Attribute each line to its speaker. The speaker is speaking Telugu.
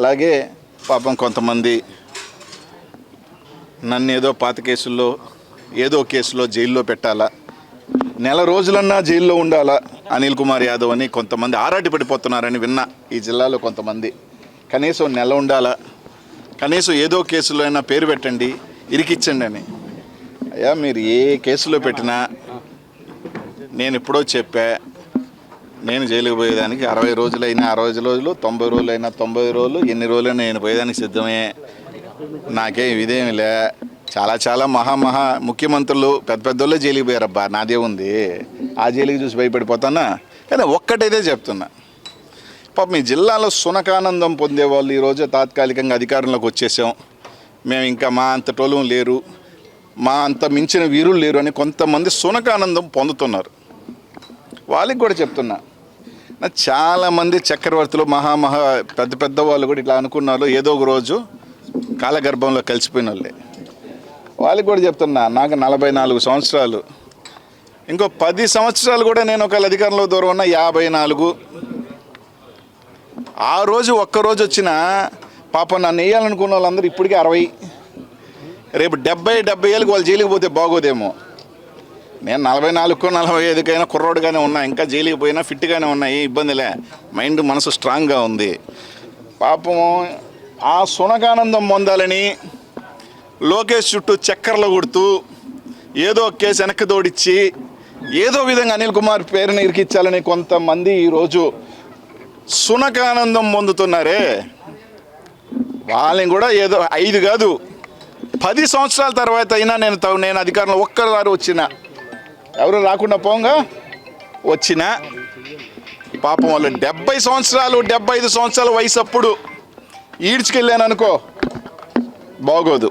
Speaker 1: అలాగే పాపం కొంతమంది నన్ను ఏదో పాత కేసుల్లో ఏదో కేసులో జైల్లో పెట్టాలా? నెల రోజులన్నా జైల్లో ఉండాలా అనిల్ కుమార్ యాదవ్ అని కొంతమంది ఆరాటి పడిపోతున్నారని విన్నా ఈ జిల్లాలో కొంతమంది. కనీసం నెల ఉండాలా? కనీసం ఏదో కేసులో అయినా పేరు పెట్టండి ఇరికిచ్చండి అని. అయ్యా మీరు ఏ కేసులో పెట్టినా నేను ఎప్పుడో చెప్పా నేను జైలుకి పోయేదానికి అరవై రోజులైనా అరవై రోజులు తొంభై రోజులైనా తొంభై రోజులు ఎన్ని రోజులైనా నేను పోయేదానికి సిద్ధమే. నాకేం ఇదేమి లే. చాలా చాలా మహా మహా ముఖ్యమంత్రులు పెద్ద పెద్దోళ్ళే జైలుకి పోయారబ్బా నాదే ఉంది ఆ జైలుకి చూసి భయపడిపోతానా కానీ ఒక్కటైతే చెప్తున్నా. పాపం మీ జిల్లాలో సునకానందం పొందేవాళ్ళు ఈరోజు తాత్కాలికంగా అధికారంలోకి వచ్చేసాం. మేము ఇంకా మా అంత టోలం లేరు. మా అంత మించిన వీరులు లేరు అని కొంతమంది సునకానందం పొందుతున్నారు. వాళ్ళకి కూడా చెప్తున్నా. చాలామంది చక్రవర్తులు మహామహా పెద్ద పెద్ద వాళ్ళు కూడా ఇట్లా అనుకున్నారు. ఏదో ఒక రోజు కాలగర్భంలో కలిసిపోయిన వాళ్ళే వాళ్ళకి కూడా చెప్తున్నా నాకు నలభై నాలుగు సంవత్సరాలు. ఇంకో పది సంవత్సరాలు కూడా నేను ఒకవేళ అధికారంలో దూరం ఉన్న యాభై నాలుగు. ఆ రోజు ఒక్కరోజు వచ్చిన పాపం నన్ను వేయాలనుకున్న వాళ్ళందరూ ఇప్పటికీ అరవై. రేపు డెబ్బై డెబ్బై ఏళ్ళకి వాళ్ళు జైలుకి పోతే బాగోదేమో. నేను నలభై నాలుగుకో నలభై ఐదుకైనా కుర్రోడుగానే ఉన్నా ఇంకా జైలుకి పోయినా ఫిట్గానే ఉన్నాయి ఇబ్బందిలే. మైండ్ మనసు స్ట్రాంగ్గా ఉంది. పాపం ఆ సునగానందం పొందాలని లోకేష్ చుట్టూ చక్కర్లు కొడుతూ ఏదో కేసు వెనక్కి తోడిచ్చి ఏదో విధంగా అనిల్ కుమార్ పేరుని ఇరికిచ్చాలని కొంతమంది ఈరోజు సునకానందం పొందుతున్నారే. వాళ్ళని కూడా ఏదో ఐదు కాదు పది సంవత్సరాల తర్వాత అయినా నేను నేను అధికారంలో ఒక్కసారి వచ్చిన. ఎవరు రాకుండా పోంగా? వచ్చిన. పాపం వాళ్ళు డెబ్బై సంవత్సరాలు డెబ్బై ఐదు సంవత్సరాల వయసు అప్పుడు ఈడ్చుకెళ్ళాను అనుకో బాగోదు.